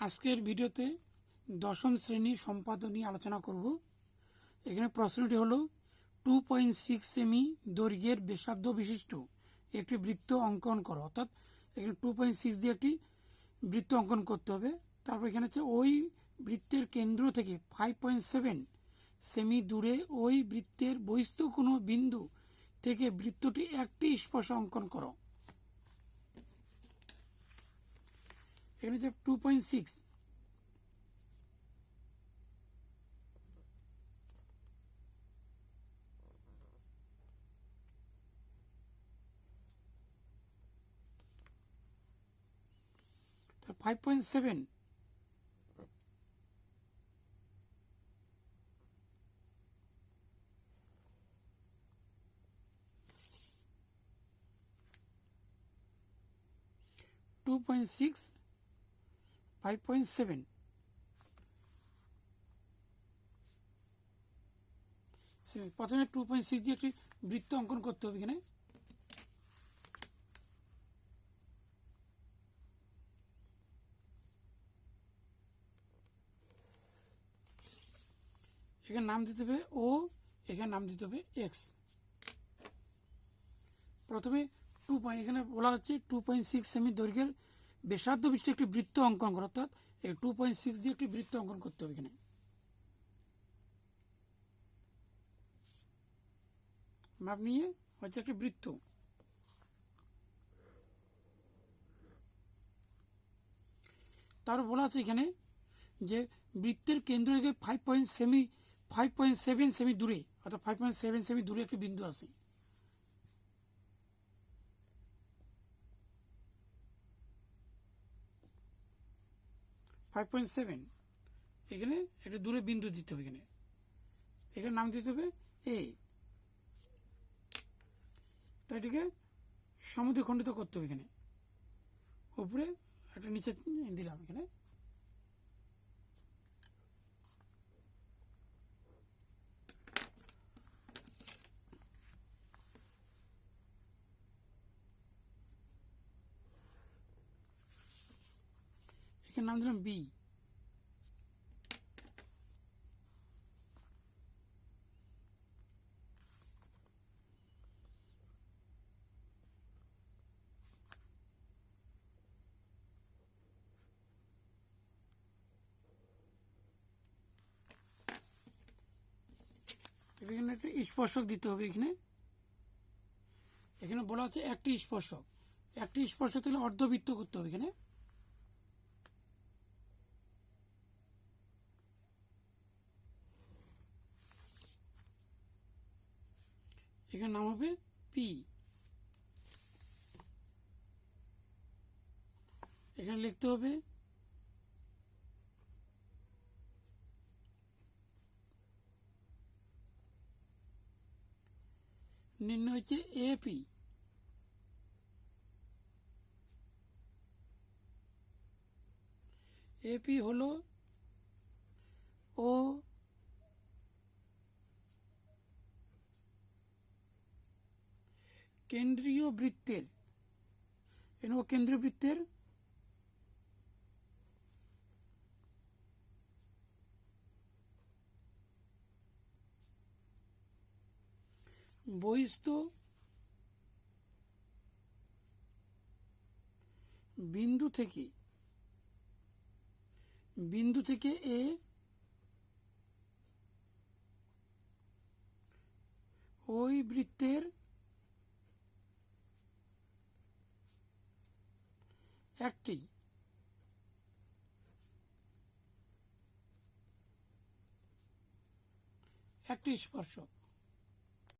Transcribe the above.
আজকের ভিডিওতে দশম শ্রেণির সম্পাদন নিয়ে আলোচনা করব। এখানে প্রশ্নটি হলো টু পয়েন্ট সিক্স সেমি দৈর্ঘ্যের ব্যাসার্ধ বিশিষ্ট একটি বৃত্ত অঙ্কন করো। অর্থাৎ এখানে টু পয়েন্ট সিক্স দিয়ে একটি বৃত্ত অঙ্কন করতে হবে। তারপর এখানে হচ্ছে ওই বৃত্তের কেন্দ্র থেকে ফাইভ পয়েন্ট সেভেন সেমি দূরে ওই বৃত্তের বহিস্থ কোনো বিন্দু থেকে বৃত্তটি একটি স্পর্শ অঙ্কন করো। এখানে হচ্ছে two point six five point seven two point six five point seven প্রথমে টু পয়েন্ট সিক্স দিয়ে একটি বৃত্ত অঙ্কন করতে হবে এখানে। এখানে নাম দিতে হবে ও এখানে নাম দিতে হবে এক্স প্রথমে টু পয়েন্ট এখানে বলা হচ্ছে টু পয়েন্ট সিক্স সেমি দৈর্ঘ্যের ব্যাসার্ধ বিশিষ্ট একটি বৃত্ত অঙ্কন করা, অর্থাৎ এই টু পয়েন্ট সিক্স দিয়ে একটি বৃত্ত অঙ্কন করতে হবে এখানে। মাপ নিয়ে হচ্ছে একটি বৃত্ত। তারপর বলা আছে এখানে যে বৃত্তের কেন্দ্র থেকে five point semi five point seven semi দূরে, অর্থাৎ ফাইভ পয়েন্ট সেভেন সেমি দূরে একটি বিন্দু আছে। ফাইভ পয়েন্ট সেভেন এখানে একটা দূরে বিন্দু দিতে হবে এখানে। এখানে নাম দিতে হবে এ তো এটিকে সমুদ্র খণ্ডিত করতে হবে এখানে। উপরে একটা নিচে দিলাম এখানে। এখানে নাম দিলাম বি এখানে একটা স্পর্শক দিতে হবে এখানে। এখানে বলা হচ্ছে একটি স্পর্শক। একটি স্পর্শক তাহলে অর্ধবৃত্ত করতে হবে এখানে। এখানে নাম হবে পি এখানে লিখতে হবে নির্ণয় হচ্ছে এপি এপি হলো ও কেন্দ্রীয় বৃত্তের এন কেন্দ্রীয় বৃত্তের বহিস্থ বিন্দু থেকে বিন্দু থেকে এ ওই বৃত্তের একটি। একটি স্পর্শক।